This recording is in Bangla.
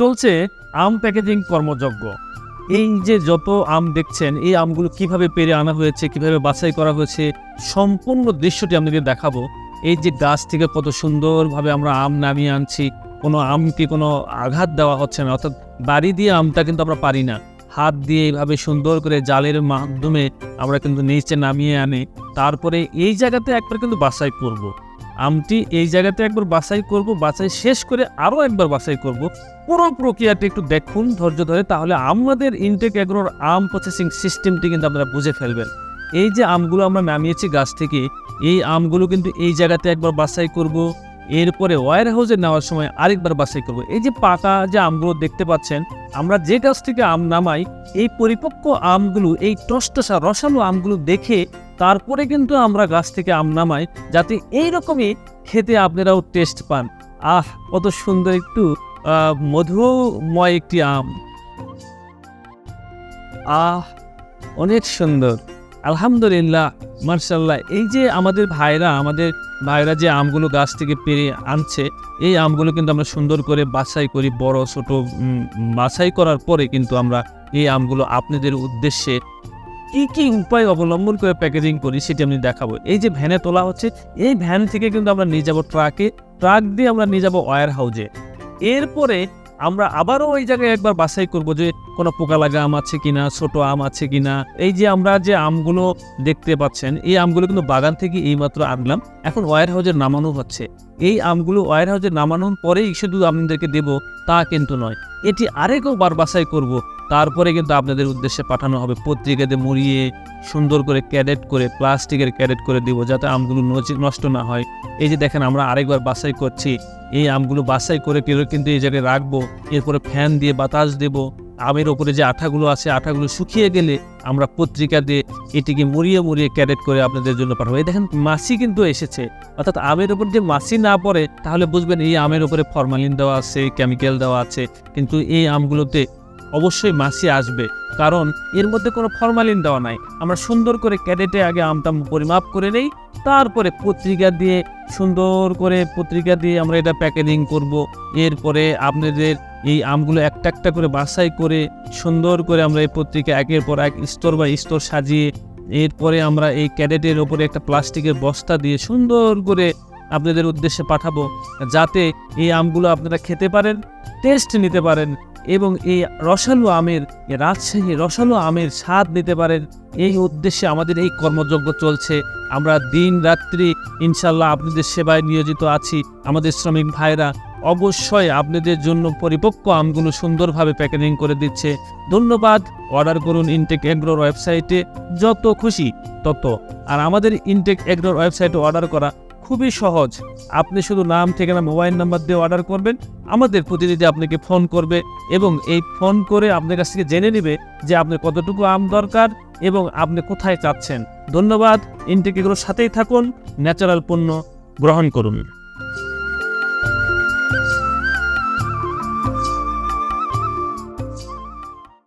চলছে আম প্যাকেজিং কর্মযজ্ঞ। এই যে যত আম দেখছেন, এই আমগুলো কীভাবে পেরে আনা হয়েছে, কীভাবে বাছাই করা হয়েছে, সম্পূর্ণ দৃশ্যটি আপনাদের দেখাবো। এই যে গাছ থেকে কত সুন্দরভাবে আমরা আম নামিয়ে আনছি, কোনো আমকে কোনো আঘাত দেওয়া হচ্ছে না, অর্থাৎ বাড়ি দিয়ে আমটা কিন্তু আমরা পারি না। হাত দিয়ে এইভাবে সুন্দর করে জালের মাধ্যমে আমরা কিন্তু নিচে নামিয়ে আনি। তারপরে এই জায়গাতে একবার কিন্তু বাছাই করব। আমটি এই জায়গাতে একবার বাছাই করব, বাছাই শেষ করে আরও একবার বাছাই করব। পুরো প্রক্রিয়াটি একটু দেখুন ধৈর্য ধরে, তাহলে আমাদের ইনটেক এগ্রোর আম প্রসেসিং সিস্টেমটি কিন্তু আপনারা বুঝে ফেলবেন। এই যে আমগুলো আমরা নামিয়েছি গাছ থেকে, এই আমগুলো কিন্তু এই জায়গাতে একবার বাছাই করব, এরপরে ওয়ার হাউসে নেওয়ার সময় আরেকবার বাছাই করব। এই যে পাকা যে আমগুলো দেখতে পাচ্ছেন, আমরা যে গাছ থেকে আম নামাই, এই পরিপক্ক আমগুলো, এই টসটসা রসালো আমগুলো দেখে তারপরে কিন্তু আমরা গাছ থেকে আম নামাই যাতে এইরকমই খেতে আপনারাও টেস্ট পান। আহ, কত সুন্দর একটু মধুময় একটি আম। আহ, অনেক সুন্দর। আলহামদুলিল্লাহ, মার্শাল্লাহ, এই যে আমাদের ভাইরা আমাদের ভাইরা যে আমগুলো গাছ থেকে পেরে আনছে, এই আমগুলো কিন্তু আমরা সুন্দর করে বাছাই করি বড়, ছোট বাছাই করার পরে কিন্তু আমরা এই আমগুলো আপনাদের উদ্দেশ্যে কি কি উপায় অবলম্বন করে প্যাকেজিং করি সেটি আমি দেখাবো। এই যে ভ্যানে তোলা হচ্ছে, এই ভ্যান থেকে কিন্তু আমরা নিয়ে যাব ট্রাকে ট্রাক দিয়ে আমরা নিয়ে যাব ওয়ার হাউজে এরপরে আমরা আবারও ওই জায়গায় একবার বাছাই করব যে কোনো পোকা লাগা আম আছে কিনা, ছোট আম আছে কিনা। এই যে আমরা যে আমগুলো দেখতে পাচ্ছেন, এই আমগুলো কিন্তু বাগান থেকে এইমাত্র আনলাম। এখন ওয়ার হাউজে নামানো হচ্ছে। এই আমগুলো ওয়ার হাউজে নামানোর পরেই শুধু আপনাদেরকে দেব, তা কিন্তু নয়। এটি আরেকবার বাছাই করব। তারপরে কিন্তু আপনাদের উদ্দেশ্যে পাঠানো হবে পত্রিকাতে মুড়িয়ে সুন্দর করে ক্যাডেট করে, প্লাস্টিকের ক্যাডেট করে দিব যাতে আমগুলো নষ্ট না হয়। এই যে দেখেন আমরা আরেকবার বাছাই করছি। এই আমগুলো বাছাই করে কেউ কিন্তু এই জায়গায় রাখব। এরপরে ফ্যান দিয়ে বাতাস দেব। আমের ওপরে যে আঠাগুলো আছে, আঠাগুলো শুকিয়ে গেলে আমরা পত্রিকা দিয়ে এটিকে মরিয়ে মরিয়ে ক্যারেট করে আপনাদের জন্য পাঠাবো। এই দেখেন মাছি কিন্তু এসেছে। অর্থাৎ আমের ওপর যে মাছি না পড়ে, তাহলে বুঝবেন এই আমের ওপরে ফরমালিন দেওয়া আছে কেমিক্যাল দেওয়া আছে। কিন্তু এই আমগুলোতে অবশ্যই মাছি আসবে, কারণ এর মধ্যে কোনো ফরমালিন দেওয়া নাই। আমরা সুন্দর করে ক্যাডেটে আগে আমটা পরিমাপ করে নেই, তারপরে পত্রিকা দিয়ে, সুন্দর করে পত্রিকা দিয়ে আমরা এটা প্যাকেজিং করব। এরপরে আপনাদের এই আমগুলো একটা একটা করে বাছাই করে, সুন্দর করে আমরা এই পত্রিকা একের পর এক স্তর বা স্তর সাজিয়ে, এরপরে আমরা এই ক্যাডেটের ওপরে একটা প্লাস্টিকের বস্তা দিয়ে সুন্দর করে আপনাদের উদ্দেশ্যে পাঠাবো, যাতে এই আমগুলো আপনারা খেতে পারেন টেস্ট নিতে পারেন। এবং এই রসালো আমের রাজশাহী রসালো আমের স্বাদ নিতে পারেন। এই উদ্দেশ্যে আমাদের এই কর্মযজ্ঞ চলছে। আমরা দিন রাত্রি ইনশাল্লাহ আপনাদের সেবায় নিয়োজিত আছি। আমাদের শ্রমিক ভাইরা অবশ্যই আপনাদের জন্য পরিপক্ক আমগুলো সুন্দরভাবে প্যাকেজিং করে দিচ্ছে। ধন্যবাদ। অর্ডার করুন ইনটেক এগ্রোর ওয়েবসাইটে। যত খুশি তত। আর আমাদের ইনটেক এগ্রোর ওয়েবসাইটে অর্ডার করা খুবই সহজ। আপনি শুধু নাম, ঠিকানা, মোবাইল নাম্বার দিয়ে অর্ডার করবেন। আমাদের প্রতিনিধি আপনাকে ফোন করবে এবং এই ফোন করে আপনার কাছ থেকে জেনে নেবে যে আপনার কতটুকু আম দরকার এবং আপনি কোথায় চাচ্ছেন। ধন্যবাদ। ইনটেক এগ্রোর সাথেই থাকুন। ন্যাচারাল পণ্য গ্রহণ করুন।